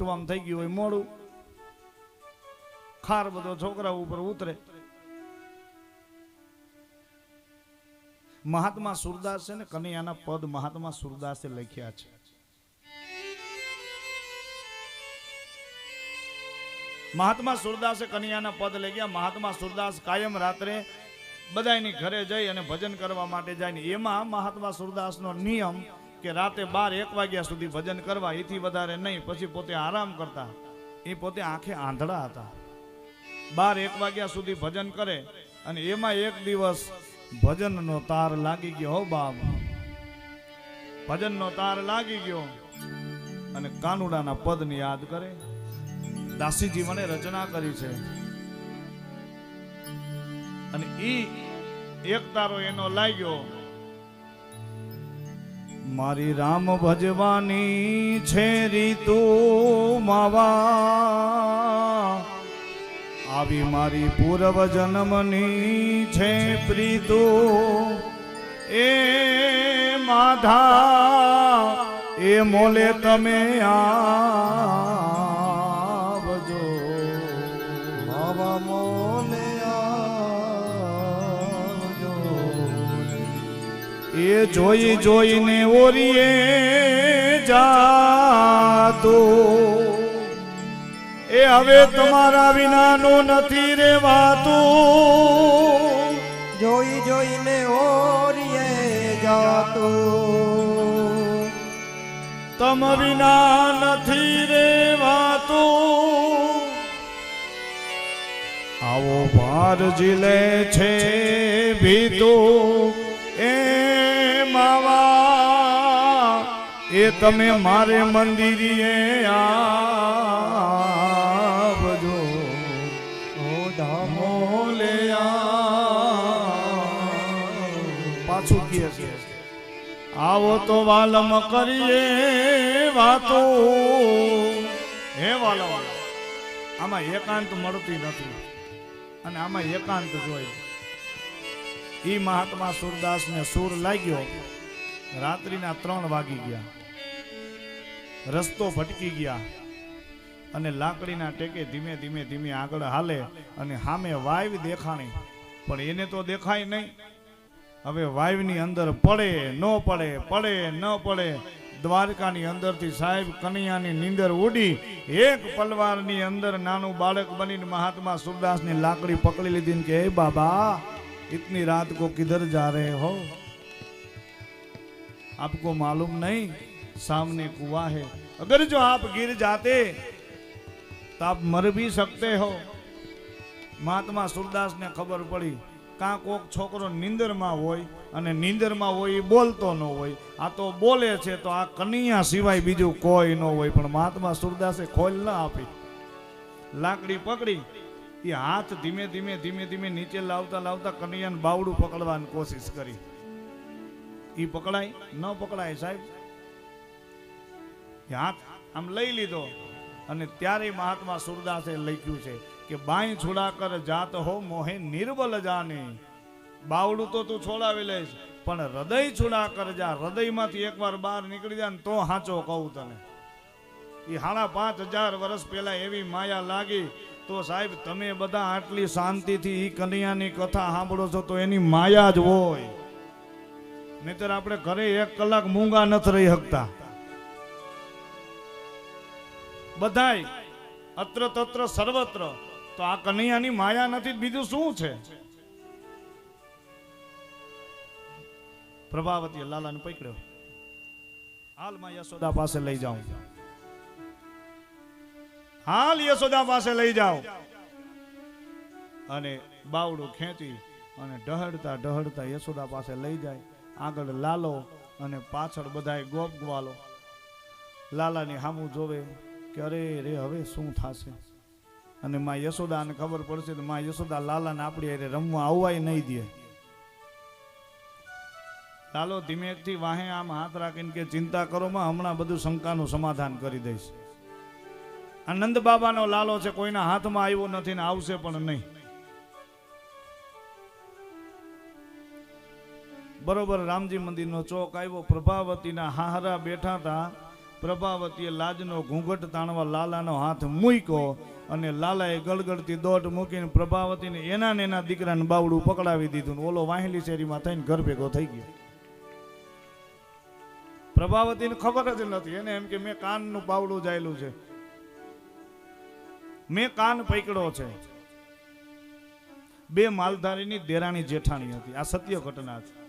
ઉઠવામાં થઈ ગયું હોય, મોડું. ખાર બધો છોકરા ઉપર ઉતરે. મહાત્મા સુરદાસે ને, કનૈયાના પદ મહાત્મા સુરદાસે લખ્યા છે. મહાત્મા સુરદાસે કનૈયાના પદ લઈ ગયા. મહાત્મા સુરદાસ કાયમ રાત્રે બધાની ઘરે જઈ અને ભજન કરવા માટે જાય ને. એમાં મહાત્મા સુરદાસનો નિયમ કે રાતે બાર, એક વાગ્યા સુધી ભજન કરવા, એથી વધારે નહીં, પછી પોતે આરામ કરતા. એ પોતે આંખે આંધળા હતા. બાર, એક વાગ્યા સુધી ભજન કરે અને એમાં એક દિવસ ભજનનો તાર લાગી ગયો. હો બાપ. ભજનનો તાર લાગી ગયો અને કાનુડાના પદને યાદ કરે. દાસીજી મને રચના કરી છે. અને ઈ એક તારો એનો લાગ્યો. મારી રામ ભજવાની છે રીતુ માવા. આવી મારી પૂર્વ જન્મની છે પ્રીતુ. એ માધા, એ મોલે તમે આવજો જોઈ જોઈને ઓરીએ જાતો. એ હવે તમારા વિનાનું નથી રેવાતું. જોઈ જોઈને ઓરીએ જાતો. તમ વિના નથી રેવાતું. આવો ભાર જીલે છે ભીતો. તમે મારે મંદિરે આવજો. પાછું કહે છે, આવો તો વાલમ કરીએ વાતો. હે વાલમ, આમાં એકાંત મળતી નથી. અને આમાં એકાંત જોઈએ ઈ મહાત્મા સુરદાસ ને સુર લાગ્યો. રાત્રિના ત્રણ વાગી ગયા. રસ્તો ભટકી ગયા અને લાકડીના ટેકે ધીમે ધીમે ધીમે આગળ હાલે અને સામે વાયવ દેખાણી. પણ એને તો દેખાય નહીં. હવે વાયવની અંદર પડે, ન પડે પડે, ન પડે. દ્વારકાની અંદરથી સાહેબ કનૈયાની નીંદર ઉડી. એક પલવારની અંદર નાનું બાળક બનીને મહાત્મા સુરદાસની લાકડી પકડી લીધી કે હે બાબા, ઇતની રાત કો કિધર જા રહે હો? આપકો માલુમ નહીં. सामने कुआ है अगर जो आप गिर जाते तो आप मर भी सकते हो મહાત્મા સુરદાસને ખબર પડી કાં કોક છોકરો નીંદરમાં હોય અને નીંદરમાં હોય એ બોલતો ન હોય આ તો બોલે છે તો આ કનૈયા સિવાય બીજું કોઈ ન હોય પણ મહાત્મા સુરદાસે ખોલ ન આપી લાકડી પકડી એ હાથ ધીમે ધીમે ધીમે ધીમે નીચે લાવતા લાવતા કનૈયાને બાવડું પકડવાની કોશિશ કરી એ પકડાય ન પકડાય સાહેબ એ હાથ આમ લઈ લીધો. અને ત્યારે મહાત્મા સુરદાસે લખ્યું છે કે બાઈ છોડા કર જાત હો મોહે નિર્બલ જાને. બાવડું તો તું છોડાવી લઈશ, પણ હૃદય છોડા કર જા. હૃદયમાંથી એકવાર બહાર નીકળી ને તો હાચો કહું તને. એ સાડા પાંચ હજાર વર્ષ પહેલા એવી માયા લાગી તો સાહેબ તમે બધા આટલી શાંતિથી એ કનૈયાની કથા સાંભળો છો તો એની માયા જ હોય. નહીતર આપણે ઘરે એક કલાક મૂંગા નથી રહી શકતા. બધાય. અત્ર તત્ર સર્વત્ર. તો આ કનૈયાની માયા નથી, બીજું શું છે? પ્રભાવતી લાલાને પકડ્યો. હાલમાં યશોદા પાસે લઈ જાઉં હાલ યશોદા પાસે લઈ જાઓ. અને બાવડું ખેંચી અને ડહડતા ડહડતા યશોદા પાસે લઈ જાય. આગળ લાલો અને પાછળ બધાય ગોપ ગ્વાલો. લાલાની હામું જોવે. કે અરે રે હવે શું થશે? અને માં યશોદાને ખબર પડશે તો માં યશોદા લાલાને આપણી હારે રમવા આવવાય નહીં દે. લાલો ધીમેથી વાહે આમ હાથ રાખીને કે ચિંતા કરો, માં હમણાં બધું શંકાનું સમાધાન કરી દઈશ. આનંદ બાબાનો લાલો છે, કોઈના હાથમાં આવ્યો નથી ને આવશે પણ નહીં. બરોબર, રામજી મંદિરનો ચોક આવ્યો, પ્રભાવતીના હાહરા બેઠા હતા. પ્રભાવતીએ લાજનો ઘૂંઘટ તાણવા લાલાનો હાથ મૂક્યો અને લાલાએ ગળગળતી દોટ મૂકીને પ્રભાવતીને એના ને એના દીકરાને બાવડું પકડાવી દીધું ઓલો વાહેલી શેરીમાં થઈને ઘર ભેગો થઈ ગયો. પ્રભાવતીને ખબર જ નથી, એને એમ કે મેં કાનનું બાવડું જાયેલું છે. મેં કાન પકડ્યો છે. બે માલધારીની દેરાણી જેઠાણી હતી. આ સત્ય ઘટના છે.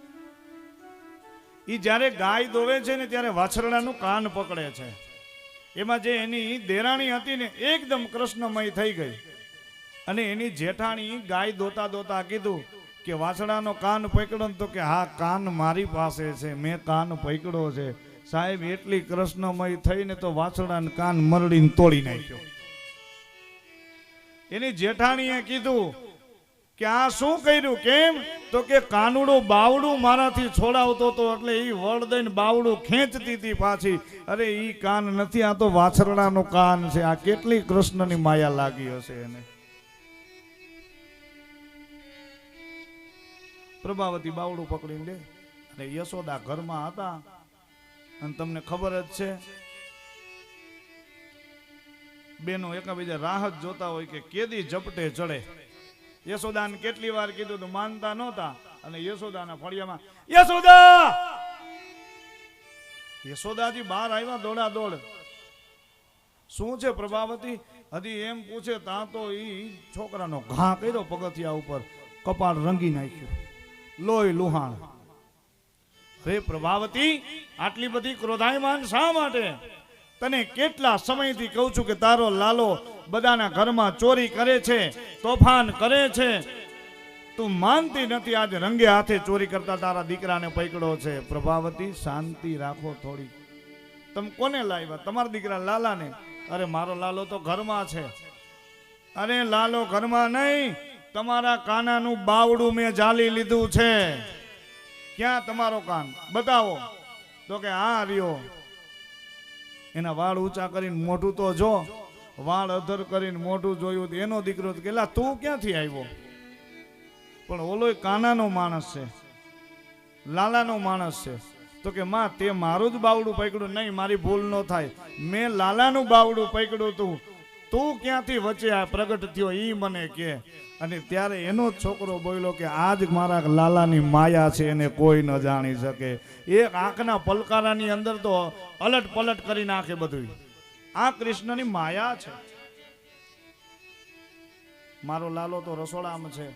ઈ જ્યારે ગાય દોવે છે ને ત્યારે વાછરડાનું કાન પકડે છે. એમાં જે એની દેરાણી હતી ને, એકદમ કૃષ્ણમય થઈ ગઈ. અને એની જેઠાણી ગાય દોતા દોતા કીધું કે વાછડાનો કાન પકડો ને તો કે હા, કાન મારી પાસે છે, મેં કાન પકડ્યો છે. સાહેબ, એટલી કૃષ્ણમય થઈને તો વાછડાને કાન મરડીને તોડી નાખ્યો. એની જેઠાણીએ કીધું કે આ શું કર્યું, કેમ? તો કે કાનુડું બાવડું મારાથી છોડાવતો હતો એટલે એ વળ દઈને બાવડું ખેંચતી હતી પાછી. અરે એ કાન નથી, આ તો વાછરડાનું કાન છે. આ કેટલી કૃષ્ણની માયા લાગી હશે એને. પ્રભાવતી બાવડું પકડીને લે. અને યશોદા ઘરમાં હતા. અને તમને ખબર જ છે, બેનો એકાબીજા રાહત જોતા હોય કે કેદી ઝપટે ચડે. યશોદાને કેટલી વાર કીધું તો, માનતા નહોતા. અને યશોદાના ફળિયામાં, યશોદા! યશોદાજી બહાર આવ્યા દોડા દોડ શું છે પ્રભાવતી? હજી એમ પૂછે, તા તો ઈ છોકરાનો ઘા કર્યો પગથિયા ઉપર, કપાળ રંગી નાખ્યું. લોહી લુહાણ. હે પ્રભાવતી, આટલી બધી ક્રોધાયમાન શા માટે? તને કેટલા સમયથી કહું છું કે તારો લાલો બધાના ઘરમાં ચોરી કરે છે, તોફાન કરે છે. તું માનતી નથી આજે રંગે હાથે ચોરી કરતા તારા દીકરાને પકડો છે. પ્રભાવતી, શાંતિ રાખો થોડી. તમે કોને લાવ્યા? તમારા દીકરા લાલાને? અરે, મારો લાલો તો ઘરમાં છે. અરે, લાલો ઘરમાં નહીં. તમારા કાનાનું બાવડું મેં જાલી લીધું છે. ક્યાં તમારો કાન? બતાવો. તો કે, હા, રહ્યો. એના વાળ ઊંચા કરીને મોઢું તો જો, વાળ અધર કરીને મોઢું જોયું એનો દીકરો કેલા તું ક્યાંથી આવ્યો? પણ ઓલો કાનાનો માણસ છે, લાલાનો માણસ છે. તો કે, માં, તે મારું જ બાવડું પકડ્યું. નહીં, મારી ભૂલ ન થાય. મેં લાલાનું બાવડું પકડ્યું તું. તું ક્યાંથી વચ્ચે પ્રગટ થયો? એ મને કે અને ત્યારે એનો જ છોકરો બોલ્યો કે આજ મારા લાલાની માયા છે, એને કોઈ ન જાણી શકે. એક આંખના પલકારાની અંદર તો અલટ પલટ કરી નાખે બધું આ કૃષ્ણની માયા છે. મારો લાલો તો રસોડામાં છે.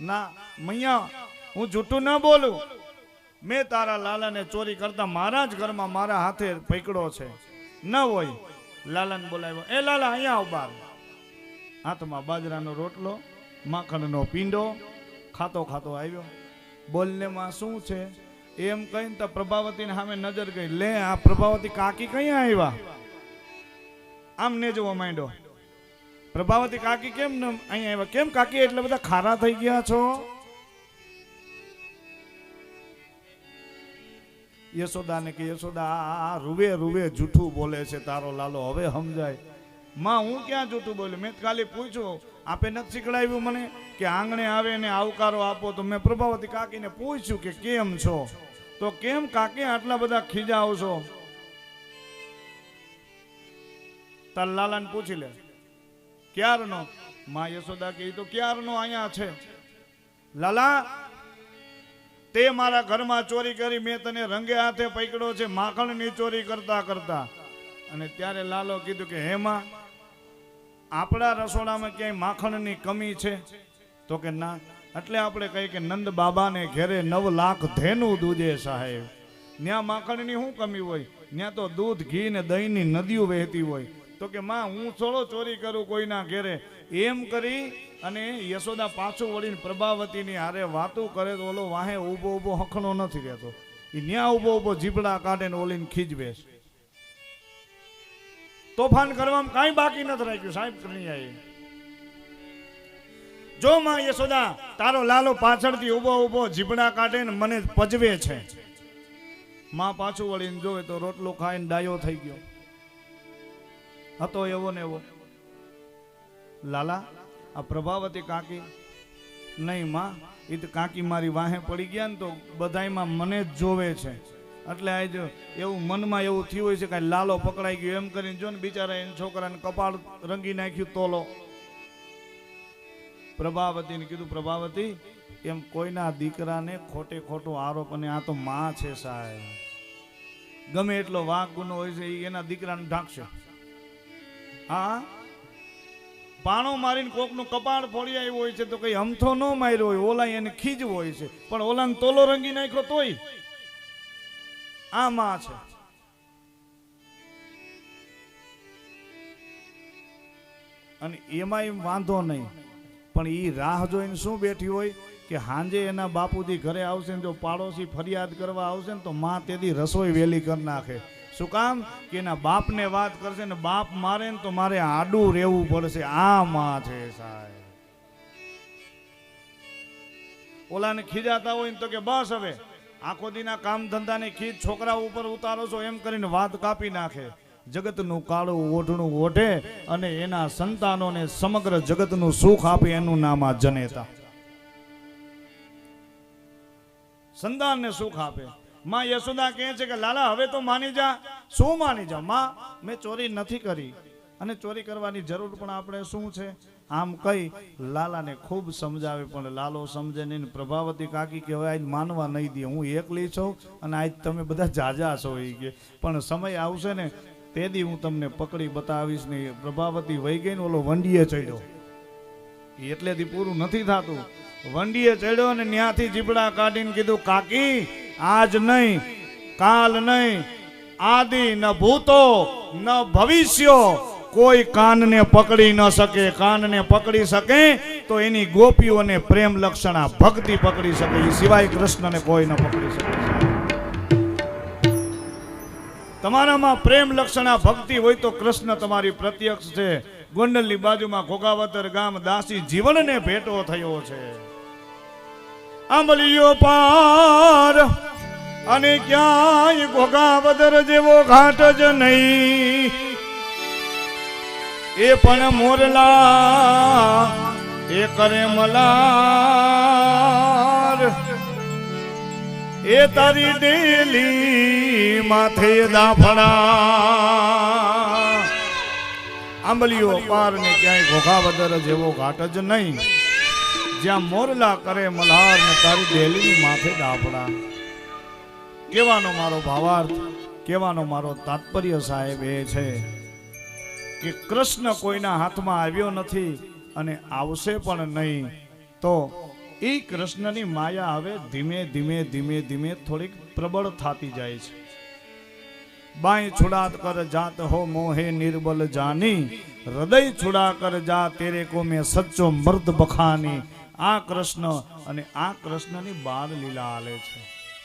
ના, મૈયા, હું જૂઠું ન બોલું. મેં તારા લાલાને ચોરી કરતા મારા જ ઘરમાં મારા હાથે પકડો છે. ન હોય. લાલાને બોલાવ્યો, એ લાલા, અહીંયા આવ હાથમાં બાજરાનો રોટલો, માખણનો પીંડો ખાતો ખાતો આવ્યો. બોલને માં શું છે? એમ કહીને તો પ્રભાવતીને સામે નજર ગઈ. લે, આ પ્રભાવતી કાકી કઈ આવ્યા? આમ ને જોવા માંડ્યો. પ્રભાવતી કાકી કેમ ન, અહીંયા આવ્યા? કેમ કાકી? એટલે બધા ખારા થઈ ગયા છો? યશોદાને કે, યશોદા, આ- રૂવે રૂવે જૂઠું બોલે છે તારો લાલો. હવે સમજાય. માં, હું ક્યાં જૂઠું બોલ્યું મેં ખાલી પૂછ્યું. આપે નથી શીખડાવ્યું મને કે આંગણે આવે ને આવકારો આપો. તો મેં પ્રભાવતી કાકીને પૂછ્યું કે કેમ છો? તો કેમ કાકી આટલા બધા ખીજાઓ છો? તાર લાલાને પૂછી લે. ક્યારનો? માં યશોદા કે તો ક્યારનો અહીંયા છે? લાલા, તે મારા ઘરમાં ચોરી કરી મેં તને રંગે હાથે પકડ્યો છે. માખણની ચોરી કરતા કરતા. અને ત્યારે લાલો કીધું કે હેમાં આપણા રસોડામાં ક્યાંય માખણની કમી છે? તો કે ના. એટલે આપણે કહીએ કે નંદ બાબાને ઘેરે નવ લાખ ધેનું દૂધે સાહેબ. ત્યાં માખણની શું કમી હોય? ત્યાં તો દૂધ, ઘી ને દહીંની નદીઓ વહેતી હોય. તો કે માં, હું થોડો ચોરી કરું કોઈના ઘેરે? એમ કરી અને યશોદા પાછું વળીને પ્રભાવતીની હારે વાતો કરે તો ઓલો વાહે ઊભો ઊભો હખણો નથી રહેતો. એ ન્યા ઊભો ઊભો જીબડા કાઢે ને ઓલીને ખીજવે છે. તોફાન કરવામાં કાંઈ બાકી નથી રાખ્યું. સાહેબ કનૈયાએ જો માં યશોદા, તારો લાલો પાછળથી ઊભો ઊભો જીબડા કાઢે ને મને પજવે છે. માં પાછું વળીને જોવે તો રોટલો ખાઈને ડાયો થઈ ગયો. હતો એવો ને એવો. લાલા, આ પ્રભાવતી કાકી? નહીં માં એ તો કાકી મારી વાહે પડી ગયા ને તો બધાયમાં મને જ જોવે છે. એટલે આજ એવું મનમાં એવું થયું હોય છે કે લાલો પકડાઈ ગયો. એમ કરીને જો ને બિચારા એને છોકરાને કપાળ રંગી નાખ્યું તોલો. પ્રભાવતીને કીધું, પ્રભાવતી, એમ કોઈના દીકરાને ખોટે ખોટો આરોપ અને આ તો માં છે સાહેબ. ગમે એટલો વાંક ગુનો હોય છે એના દીકરાને ઢાંકશે. હા? પાણો મારીને કોકનું કપાળ ફોડી આવ્યું હોય છે તો કઈ હમથો ન માર્યો હોય ઓલા એને ખીજવો હોય છે. પણ ઓલાને તોલો રંગી નાખ્યો તોય. આ માં છે. અને એમાં એમ વાંધો નહીં. પણ એ રાહ જોઈને શું બેઠી હોય કે હાંજે એના બાપુજી ઘરે આવશે ને જો પાડોશી ફરિયાદ કરવા આવશે ને તો માં તેથી રસોઈ વેલી કરી નાખે. શું કામ? કે એના બાપને વાત કરશે ને બાપ મારે ને તો મારે આડું રહેવું પડશે. આ માં છે સાહેબ. ઓલાને ખીજાતા હોય ને તો કે બસ હવે. આખો દીના કામ ધંધાની ખીચ છોકરા ઉપર ઉતારો છો એમ કરીને વાત કાપી નાખે. જગતનું કાળું ઓઢણું ઓઢે અને એના સંતાનોને સમગ્ર જગતનું સુખ આપે એનું નામ આ જનેતા. સંતાનને સુખ આપે. માં યશોદા કહે છે કે, લાલા, હવે તો માની જા. શું માની જા? માં, મેં ચોરી નથી કરી. અને ચોરી કરવાની જરૂર પણ આપણે શું છે? આમ કઈ લાલાને ખૂબ સમજાવે, પણ લાલો સમજે નહીં પ્રભાવતી કાકી કે હવે આજ માનવા નહીં દે, હું એકલી છું અને આજ તમે બધા જાજા છો એ કે. પણ સમય આવશે ને, તે દી હું તમને પકડી બતાવીશ ને પ્રભાવતી વહી ગઈ ને ઓલો વંડીએ ચડ્યો. એટલેથી પૂરું નથી થતું. વંડીએ ચડ્યો અને ત્યાંથી જીબડા કાઢીને કીધું, કાકી, આજ નહીં, કાલ નહીં, આદિ ન ભૂતો, ન ભવિષ્યો કોઈ કાનને પકડી ન શકે, કાનને પકડી શકે, તો એની ગોપીઓને પ્રેમ લક્ષણા ભક્તિ પકડી શકે. એ સિવાય કૃષ્ણને કોઈ ન પકડી શકે. તમારામાં પ્રેમ લક્ષણા ભક્તિ હોય તો કૃષ્ણ તમારી પ્રત્યક્ષ છે. ગોંડલની બાજુમાં ઘોઘાવતર ગામ દાસી જીવનને ભેટો થયો છે. આંબલીઓ પાર, અને ક્યાંય ઘોઘાવદર જેવો ઘાટ જ નહીં. એ પણ મોરલા, એ કરે મલાર. એ તારી ડેલી માથે દાફડા. આંબલીઓ પાર ને ક્યાંય ઘોઘાવદર જેવો ઘાટ જ નહીં. જ્યાં મોરલા કરે મલ્હાર ને તારી ડેલી માથે દાફડા. કહેવાનો મારો ભાવાર્થ, કહેવાનો મારો તાત્પર્ય સાહેબ એ છે. કે કૃષ્ણ કોઈના હાથમાં આવ્યો નથી અને આવશે પણ નહીં, તો એ કૃષ્ણની માયા હવે ધીમે ધીમે ધીમે ધીમે થોડીક પ્રબળ થતી જાય છે. બાઈ છુડાત કર જાત હો મોહે નિર્બલ જાની, હૃદય છુડા કર જા તેરે કો મેં સચ્ચો મર્દ બખાની. આ કૃષ્ણ અને આ કૃષ્ણની બાળ લીલા આલે છે.